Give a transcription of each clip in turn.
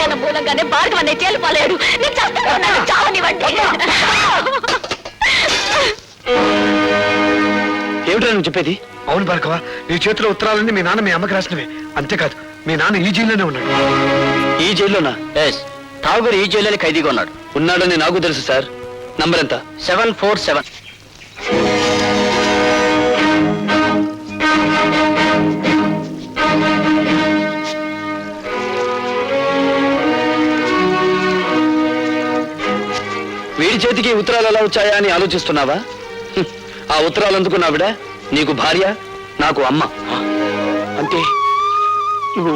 అజ్ఞానం మూలంగానే భార్గవ అనే జైలు నేను చావనివ్వండి. ఏమిటో నువ్వు చెప్పేది? అవును భార్గవ నీ చేతిలో ఉత్తరాలన్నీ మీ నాన్న మీ అమ్మకి రాసినవే. అంతేకాదు మీ నాన్న ఈ జైల్లోనే ఉన్నాడు. ఈ జైల్లోనా? ఎస్ ఠాగూర్ ఈ జైల్లో ఖైదీగా ఉన్నాడు. ఉన్నాడని నాకు తెలుసు సార్. నంబర్ ఎంత? Seven four seven. చేతికి ఉత్తరాలు ఎలా వచ్చాయా అని ఆలోచిస్తున్నావా. ఆ ఉత్తరాలు అందుకున్నావిడ నీకు భార్య నాకు అమ్మ. అంటే నువ్వు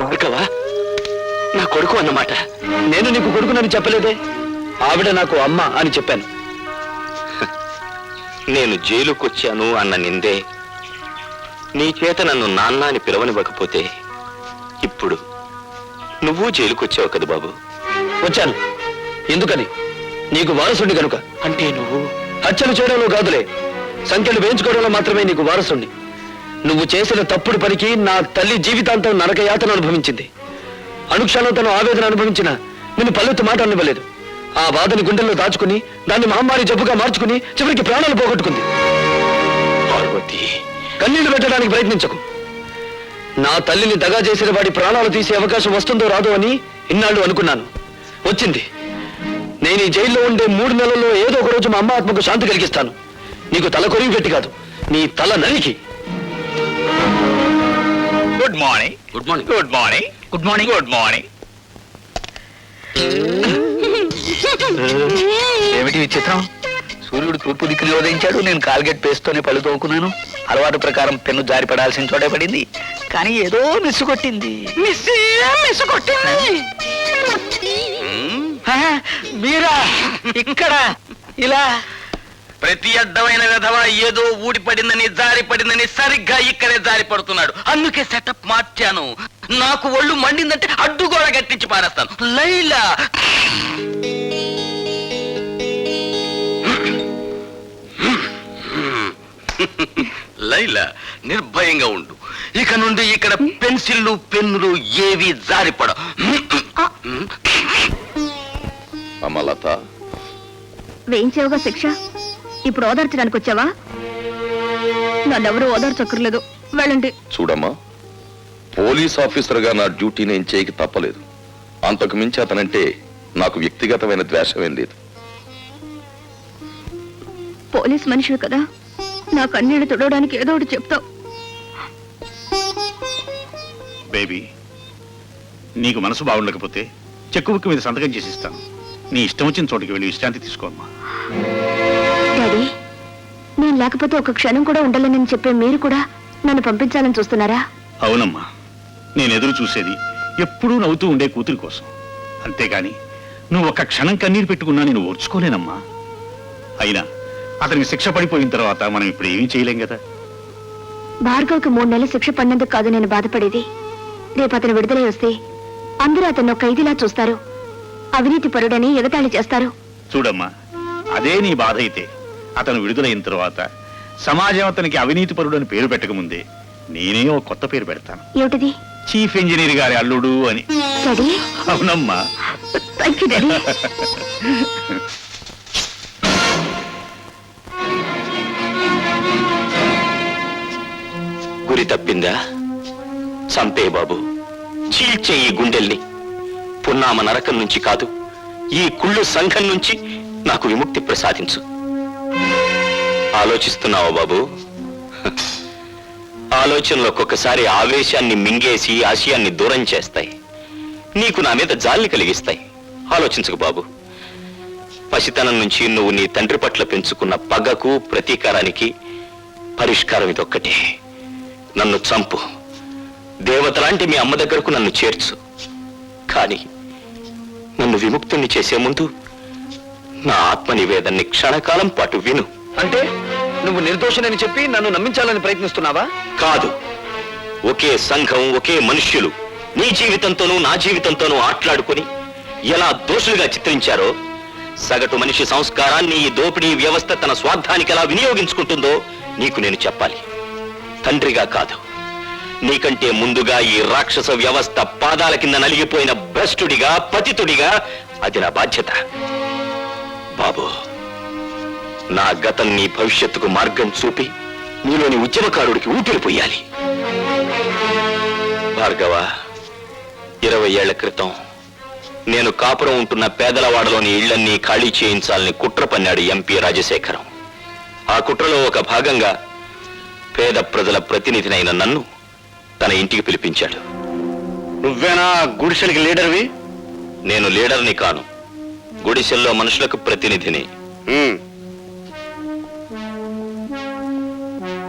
భార్గవా నా కొడుకు అన్నమాట. నేను నీకు కొడుకునని చెప్పలేదే. ఆవిడ నాకు అమ్మ అని చెప్పాను. నేను జైలుకొచ్చాను అన్న నిందే నీ చేత నన్ను నాన్న అని పిలవనివ్వకపోతే ఇప్పుడు నువ్వు జైలుకొచ్చావు కదా బాబు. వచ్చాను. ఎందుకని? నీకు వారసుండి కనుక అంటే నువ్వు? హత్యలు చేయడంలో కాదులే. సంఖ్యలు వేయించుకోవడంలో మాత్రమే నీకు వారసుండి నువ్వు చేసిన తప్పుడు పనికి నా తల్లి జీవితాంతం నరకయాతన అనుభవించింది. అనుక్షణం తను ఆవేదన అనుభవించిన నిన్ను పల్లెత్తు మాట అనివ్వలేదు ఆ బాధని గుండెల్లో దాచుకుని దాన్ని మహమ్మారి జబ్బుగా మార్చుకుని చివరికి ప్రాణాలు పోగొట్టుకుంది. పార్వతి. కన్నీళ్ళు పెట్టడానికి ప్రయత్నించకు. నా తల్లిని దగా చేసిన వాడి ప్రాణాలు తీసే అవకాశం వస్తుందో రాదో అని ఇన్నాళ్ళు అనుకున్నాను. వచ్చింది. ఈ జైల్లో ఉండే మూడు నెలల్లో ఏదో ఒక రోజు మా అమ్మ ఆత్మకు శాంతి కలిగిస్తాను. నీకు తల కొరివి పెట్టి కాదు. నీ తల నరికి. Good morning good morning good morning good morning good morning ఏమిటి విచిత్రం? సూర్యుడు తూర్పు దిక్కుని ఉదయించాడు. నేను కాల్గేట్ పేస్తోనే పళ్ళు తోకున్నాను అలవాటు ప్రకారం పెన్ను జారి పడాల్సిన చోటే పడింది. కానీ ఏదో మిస్సు కొట్టింది. మిస్సు కొట్టింది. మీరా? ఇక్కడ ఇలా. ప్రతి అడ్డమైన విధవ ఏదో ఊడిపడిందని జారి పడిందని సరిగ్గా ఇక్కడే జారి పడుతున్నాడు. అందుకే సెటప్ మార్చాను. నాకు ఒళ్ళు మండిందంటే అడ్డుగోడ కట్టించి పారేస్తాను. లైలా. లైలా నిర్భయంగా ఉండు. ఇక నుండి ఇక్కడ పెన్సిళ్ళు పెన్నులు ఏవి జారిపడ అమలత. వేయించావుగా శిక్ష? ఇప్పుడు ఓదార్చడానికి వచ్చావా? నన్నెవరూ ఓదార్చక్కర్లేదు. వెళ్ళండి. చూడమ్మా పోలీస్ ఆఫీసర్గా నా డ్యూటీ నేను చేయక తప్పలేదు. అంతకు మించి అతనంటే నాకు వ్యక్తిగతమైన ద్వేషమేం లేదు. పోలీస్ మనిషివి కదా. నా కన్నీళ్ళు తుడవడానికి ఏదో ఒకటి చెప్తావు. బేబీ నీకు మనసు బాగుండకపోతే చెక్కు బుక్ మీద సంతకం చేసి ఇస్తాను. నీ ఇష్టం వచ్చిన చోటికి వెళ్ళి విశ్రాంతి తీసుకోమ్మా డాడీ నేను లేకపోతే ఒక క్షణం కూడా ఉండలేనని చెప్పే మీరు కూడా నన్ను పంపించాలని చూస్తున్నారా? అవునమ్మా. నేను ఎదురు చూసేది ఎప్పుడూ నవ్వుతూ ఉండే కూతురి కోసం. అంతేగాని నువ్వు ఒక్క క్షణం కన్నీరు పెట్టుకున్నా నేను ఓర్చుకోలేనమ్మా. అయినా అతనికి శిక్ష పడిపోయిన తర్వాత మనం ఇప్పుడు ఏమీ చేయలేం కదా. భార్గవ్కి మూడు నెలలు శిక్ష పడినందుకు కాదు నేను బాధపడేది. రేపు అతను విడుదలై వస్తే అందరూ అతను ఖైదీలా చూస్తారు. అవినీతి పరుడని ఎగతాళి చేస్తారు. చూడమ్మా అదే నీ బాధ అయితే. అతను విడుదలైన తర్వాత సమాజం అతనికి అవినీతి పరుడు అని పేరు పెట్టకముందే నేనే ఓ కొత్త పేరు పెడతాను. ఏమిటిది? చీఫ్ ఇంజనీర్ గారి అల్లుడు అని. డాడీ? అవునమ్మా. Thank you daddy. గురి తప్పిందా? చంపే బాబు. చీల్చే ఈ గుండెల్ని. పున్నామ నరకం నుంచి కాదు ఈ కుళ్ళు సంఘం నుంచి నాకు విముక్తి ప్రసాదించు. ఆలోచిస్తున్నావా బాబు? ఆలోచనలు ఒక్కొక్కసారి ఆవేశాన్ని మింగేసి ఆశయాన్ని దూరం చేస్తాయి. నీకు నా మీద జాలి కలిగిస్తాయి. ఆలోచించకు బాబు. పసితనం నుంచి నువ్వు నీ తండ్రి పట్ల పెంచుకున్న పగకు ప్రతీకారానికి పరిష్కారం ఇదొక్కటే. నన్ను చంపు. దేవతలాంటి మీ అమ్మ దగ్గరకు నన్ను చేర్చు. కానీ నన్ను విముక్తుణ్ణి చేసే ముందు నా ఆత్మ నివేదన్ని క్షణకాలం పాటు విను. అంటే నువ్వు నిర్దోషనని చెప్పి నన్ను నమ్మించాలని ప్రయత్నిస్తున్నావా? కాదు. ఒకే సంఘం ఒకే మనుష్యులు నీ జీవితంతోనూ నా జీవితంతోనూ ఆట్లాడుకుని ఎలా దోషులుగా చిత్రించారో సగటు మనిషి సంస్కారాన్ని ఈ దోపిడీ వ్యవస్థ తన స్వార్థానికి ఎలా వినియోగించుకుంటుందో నీకు నేను చెప్పాలి. తండ్రిగా కాదు. నీకంటే ముందుగా ఈ రాక్షస వ్యవస్థ పాదాల కింద నలిగిపోయిన భ్రష్టుడిగా పతితుడిగా అది నా బాధ్యత. బాబు నా గతం నీ భవిష్యత్తుకు మార్గం చూపి నీలోని ఉద్యమకారుడికి ఊపిరి పోయాలి. భార్గవ ఇరవై ఏళ్ళ క్రితం నేను కాపురం ఉంటున్న పేదలవాడలోని ఇళ్ళన్నీ ఖాళీ చేయించాలని కుట్ర పన్నాడు ఎంపీ రాజశేఖరం. ఆ కుట్రలో ఒక భాగంగా పేద ప్రజల ప్రతినిధినైన నన్ను తన ఇంటికి పిలిపించాడు. నువ్వేనా గుడిసెలకి లీడర్వి? నేను లీడర్ని కాను. గుడిసెల్లో మనుషులకు ప్రతినిధిని.